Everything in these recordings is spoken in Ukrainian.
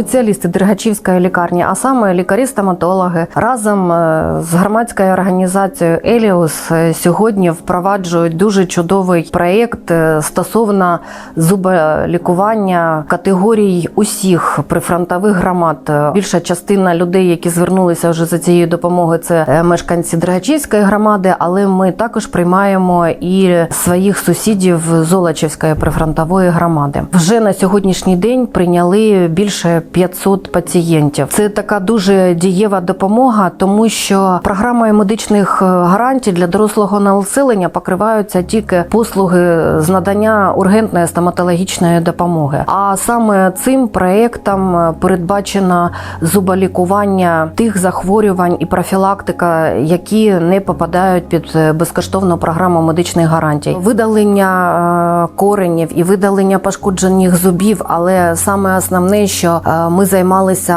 Спеціалісти Дергачівської лікарні, а саме лікарі-стоматологи, разом е, з громадською організацією Еліус е, сьогодні впроваджують дуже чудовий проєкт е, стосовно зуболікування категорій усіх прифронтових громад. Більша частина людей, які звернулися вже за цією допомогою, це мешканці Дергачівської громади, але ми також приймаємо і своїх сусідів Золочівської прифронтової громади. Вже на сьогоднішній день прийняли більше 500 пацієнтів. Це така дуже дієва допомога, тому що програмою медичних е, гарантій для дорослого населення покриваються тільки послуги з надання ургентної стоматологічної допомоги. А саме цим проектом е, передбачено зуболікування тих захворювань і профілактика, які не попадають під е, безкоштовну програму медичних гарантій. Видалення коренів і видалення пошкоджених зубів, але саме основне, що ми займалися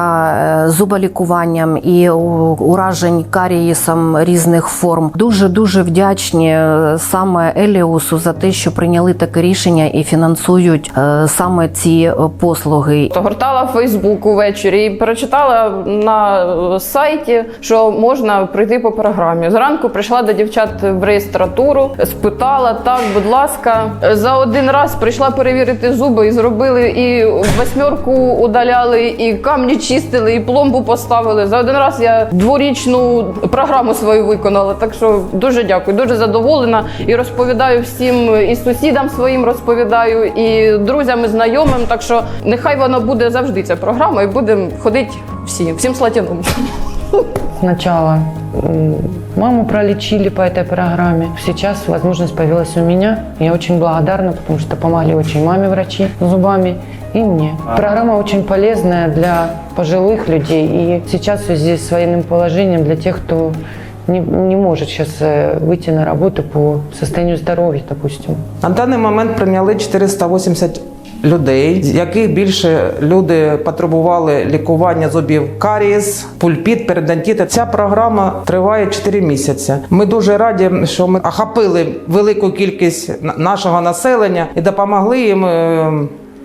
е, зуболікуванням і уражень карієсом різних форм. Дуже дуже вдячні е, саме Еліусу за те, що прийняли таке рішення і фінансують е, саме ці послуги. То гортала Фейсбук увечері і перечитала на сайті, що можна прийти по програмі. Зранку прийшла до дівчат в реєстратуру, спитала так, будь ласка, за один раз прийшла перевірити зуби і зробили і восьмерку удаляли, і камні чистили, і пломбу поставили. За один раз я дворічну програму свою виконала. Так що дуже дякую, дуже задоволена і розповідаю всім і сусідам своїм розповідаю, і друзям, і знайомим. Так що нехай вона буде завжди ця програма, і будемо ходити всі, всім слатяном. М, маму пролечили по этой программе. Сейчас возможность появилась у меня. Я очень благодарна, потому что помогли очень маме врачи с зубами и мне. Программа очень полезная для пожилых людей. И сейчас в связи с военным положением для тех, кто не, не может сейчас э, выйти на работу по состоянию здоровья, допустим. На даний момент прийняли 480 людей, яких більше люди потребували лікування зубів карієс, пульпіт, передонтіти. Ця програма триває 4 місяці. Ми дуже раді, що ми охопили велику кількість на- нашого населення і допомогли їм.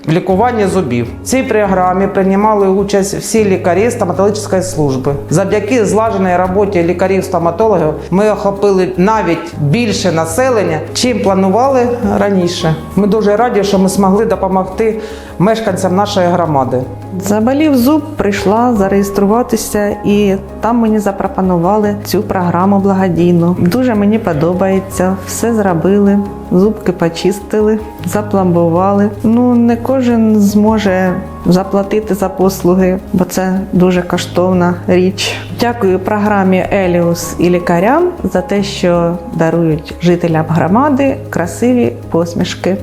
В лікуванні зубів в цій програмі приймали участь всі лікарі стоматологічної служби. Завдяки злаженій роботі лікарів-стоматологів ми охопили навіть більше населення, чим планували раніше. Ми дуже раді, що ми змогли допомогти мешканцям нашої громади. Заболів зуб, прийшла зареєструватися, і там мені запропонували цю програму благодійну. Дуже мені подобається, все зробили, зубки почистили, запломбували. Ну не кожен зможе заплатити за послуги, бо це дуже коштовна річ. Дякую програмі Еліус і лікарям за те, що дарують жителям громади красиві посмішки.